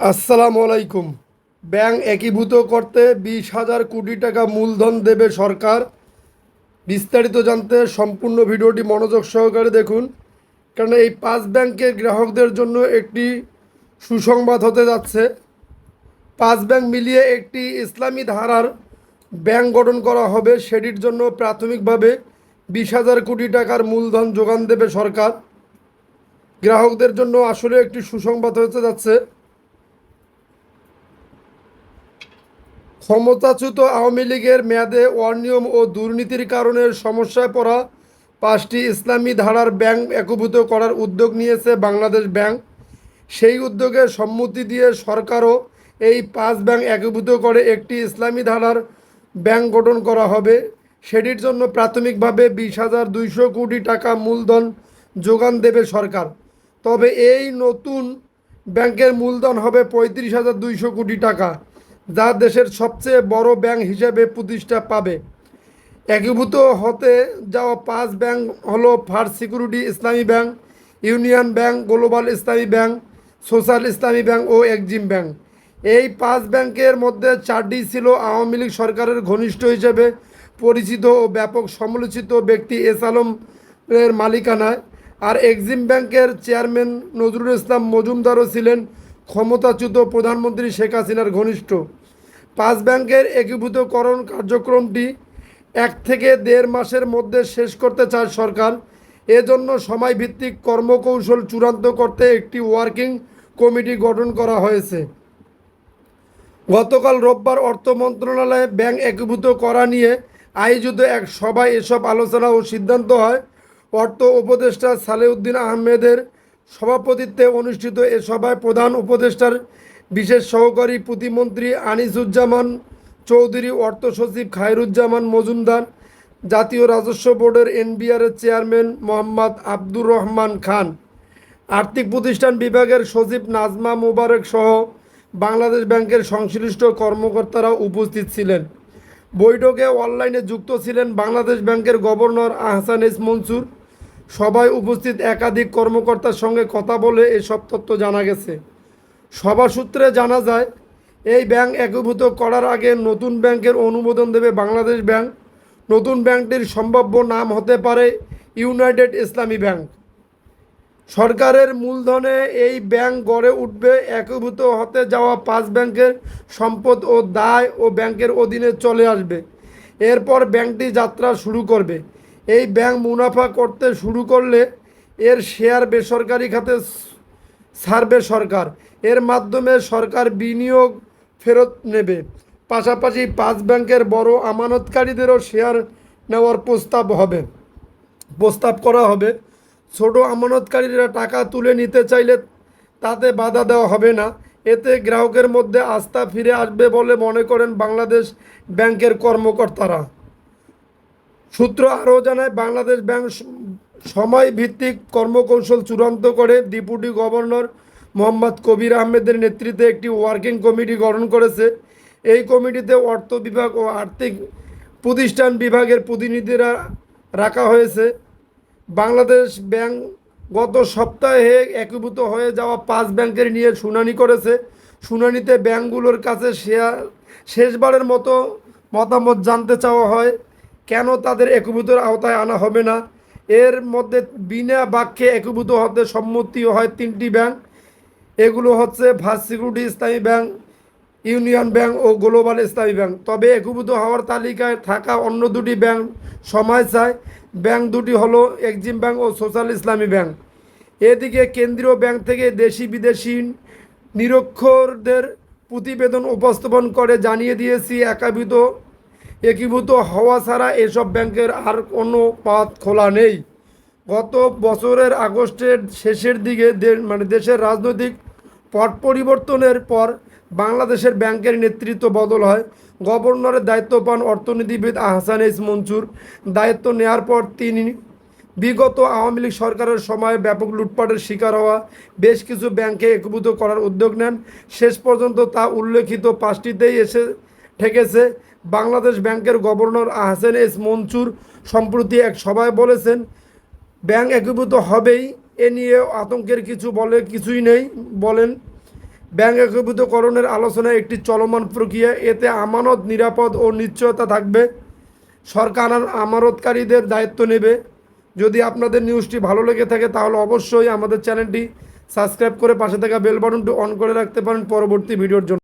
আসসালামু আলাইকুম। ব্যাংক একীভূত করতে বিশ হাজার কোটি টাকা মূলধন দেবে সরকার। বিস্তারিত জানতে সম্পূর্ণ ভিডিওটি মনোযোগ সহকারে দেখুন কারণ এই পাঁচ ব্যাংকের গ্রাহকদের জন্য একটি সুসংবাদ হতে যাচ্ছে। পাঁচ ব্যাংক মিলিয়ে একটি ইসলামী ধারার ব্যাংক গঠন করা হবে, সেটির জন্য প্রাথমিকভাবে বিশ হাজার কোটি টাকার মূলধন যোগান দেবে সরকার। গ্রাহকদের জন্য আসলে একটি সুসংবাদ হতে যাচ্ছে। ক্ষমতাচ্যুত আওয়ামী লীগের মেয়াদে অনিয়ম ও দুর্নীতির কারণে সমস্যায় পড়া পাঁচটি ইসলামী ধারার ব্যাংক একীভূত করার উদ্যোগ নিয়েছে বাংলাদেশ ব্যাংক। সেই উদ্যোগে সম্মতি দিয়ে সরকারও এই পাঁচ ব্যাংক একীভূত করে একটি ইসলামী ধারার ব্যাংক গঠন করা হবে। সেটির জন্য প্রাথমিকভাবে বিশ হাজার দুইশো কোটি টাকা মূলধন যোগান দেবে সরকার। তবে এই নতুন ব্যাংকের মূলধন হবে পঁয়ত্রিশ হাজার দুইশো কোটি টাকা। যা দেশের সবচেয়ে বড় ব্যাংক হিসেবে প্রতিষ্ঠা পাবে। একীভূত হতে যাওয়া পাঁচ ব্যাংক হলো first security Islami bank, union bank, global Islami bank, social Islami bank ও এক্সিম ব্যাংক। এই পাঁচ ব্যাংকের মধ্যে চারটি ছিল আওয়ামী লীগ সরকারের ঘনিষ্ঠ হিসেবে পরিচিত ও ব্যাপক সমালোচিত ব্যক্তি এস আলমের মালিকানায়। আর এক্সিম ব্যাংকের চেয়ারম্যান নজরুল ইসলাম মজুমদারও ছিলেন ক্ষমতাচ্যুত প্রধানমন্ত্রী শেখ হাসিনার ঘনিষ্ঠ। পাঁচ ব্যাংকের একীভূতকরণ কার্যক্রমটি এক থেকে দেড় মাসের মধ্যে শেষ করতে চায় সরকার। এজন্য সময়ভিত্তিক কর্মকৌশল চূড়ান্ত করতে একটি ওয়ার্কিং কমিটি গঠন করা হয়েছে। গতকাল রোববার অর্থ মন্ত্রণালয়ে ব্যাংক একীভূত করা নিয়ে আয়োজিত এক সভায় এসব আলোচনা ও সিদ্ধান্ত হয়। অর্থ উপদেষ্টা সালেউদ্দিন আহমেদের সভাপতিত্বে অনুষ্ঠিত এ সভায় প্রধান উপদেষ্টার বিশেষ সহকারী প্রতিমন্ত্রী আনিসুজ্জামান চৌধুরী, অর্থ সচিব খায়রুজ্জামান মজুমদার, জাতীয় রাজস্ব বোর্ডের এনবিআরের চেয়ারম্যান মোহাম্মদ আব্দুর রহমান খান। আর্থিক প্রতিষ্ঠান বিভাগের সচিব নাজমা মুবারক সহ বাংলাদেশ ব্যাংকের সংশ্লিষ্ট কর্মকর্তারা উপস্থিত ছিলেন। বৈঠকে অনলাইনে যুক্ত ছিলেন বাংলাদেশ ব্যাংকের গভর্নর আহসান এস মনসুর সবাই উপস্থিত একাধিক কর্মকর্তার সঙ্গে কথা বলে এসব তথ্য জানা গেছে। সভা সূত্রে জানা যায়, এই ব্যাংক একীভূত করার আগে নতুন ব্যাংকের অনুমোদন দেবে বাংলাদেশ ব্যাংক। নতুন ব্যাংকটির সম্ভাব্য নাম হতে পারে ইউনাইটেড ইসলামী ব্যাংক। সরকারের মূলধনে এই ব্যাংক গড়ে উঠবে একীভূত হতে যাওয়া পাঁচ ব্যাংকের সম্পদ ও দায় ও ব্যাংকের অধীনে চলে আসবে। এরপর ব্যাংকটি যাত্রা শুরু করবে। এই ব্যাংক মুনাফা করতে শুরু করলে এর শেয়ার বেসরকারি খাতে ছাড়বে সরকার। এর মাধ্যমে সরকার বিনিয়োগ ফেরত নেবে। পাশাপাশি পাঁচ ব্যাংকের বড় আমানতকারীদেরও শেয়ার নেওয়ার প্রস্তাব হবে। প্রস্তাব করা হবে। ছোট আমানতকারীরা টাকা তুলে নিতে চাইলে তাতে বাধা দেওয়া হবে না। এতে গ্রাহকের মধ্যে আস্থা ফিরে আসবে বলে মনে করেন বাংলাদেশ ব্যাংকের কর্মকর্তারা। সূত্র আরও জানায়, বাংলাদেশ ব্যাংক সময় ভিত্তিক কর্মকৌশল চূড়ান্ত করে ডিপুটি গভর্নর মোহাম্মদ কবির আহমেদের নেতৃত্বে একটি ওয়ার্কিং কমিটি গঠন করেছে। এই কমিটিতে অর্থ বিভাগ ও আর্থিক প্রতিষ্ঠান বিভাগের প্রতিনিধিরা রাখা হয়েছে। বাংলাদেশ ব্যাংক গত সপ্তাহে একীভূত হয়ে যাওয়া পাঁচ ব্যাংকের নিয়ে শুনানি করেছে। শুনানিতে ব্যাংকগুলোর কাছে শেয়ার, শেষবারের মতো মতামত জানতে চাওয়া হয়। কেন তাদের একীভূতের আওতায় আনা হবে না? এর মধ্যে বিনা বাক্যে একীভূত হতে সম্মতি হয় তিনটি ব্যাংক। এগুলো হচ্ছে first security Islami bank, union bank ও গ্লোবাল ইসলামী ব্যাংক। তবে একীভূত হওয়ার তালিকায় থাকা অন্য দুটি ব্যাংক সময় চায়। ব্যাংক দুটি হলো এক্সিম ব্যাংক ও সোশ্যাল ইসলামী ব্যাংক। এদিকে কেন্দ্রীয় ব্যাংক থেকে দেশি বিদেশি নিরক্ষরদের প্রতিবেদন উপস্থাপন করে জানিয়ে দিয়েছি একাবিত একীভূত হওয়া ছাড়া এসব ব্যাংকের আর কোনো পথ খোলা নেই। গত বছরের আগস্টের শেষের দিকে মানে দেশের রাজনৈতিক পট পরিবর্তনের পর বাংলাদেশের ব্যাংকের নেতৃত্ব বদল হয়। গভর্নরের দায়িত্ব পান অর্থনীতিবিদ আহসান এস মনসুর। দায়িত্ব নেওয়ার পর তিনি বিগত আওয়ামী লীগ সরকারের সময় ব্যাপক লুটপাটের শিকার হওয়া, বেশ কিছু ব্যাংকে একীভূত করার উদ্যোগ নেন। শেষ পর্যন্ত তা উল্লেখিত পাঁচটিতেই এসে ঠেকেছে। বাংলাদেশ ব্যাংকের গভর্নর আহসান এস মনসুর সম্প্রতি এক সভায় বলেছেন, ব্যাংক একীভূত হবেই, এ নিয়ে আতঙ্কের কিছু বলে কিছুই নেই। বলেন, ব্যাংক একীভূতকরণের আলোচনা একটি চলমান প্রক্রিয়া, এতে আমানত নিরাপদ ও নিশ্চয়তা থাকবে। সরকার আমানতকারীদের দায়িত্ব নেবে। যদি আপনাদের নিউজটি ভালো লেগে থাকে, তাহলে অবশ্যই আমাদের চ্যানেলটি সাবস্ক্রাইব করে পাশে থাকা বেল বাটনটি অন করে রাখতে পারেন পরবর্তী ভিডিওর জন্য।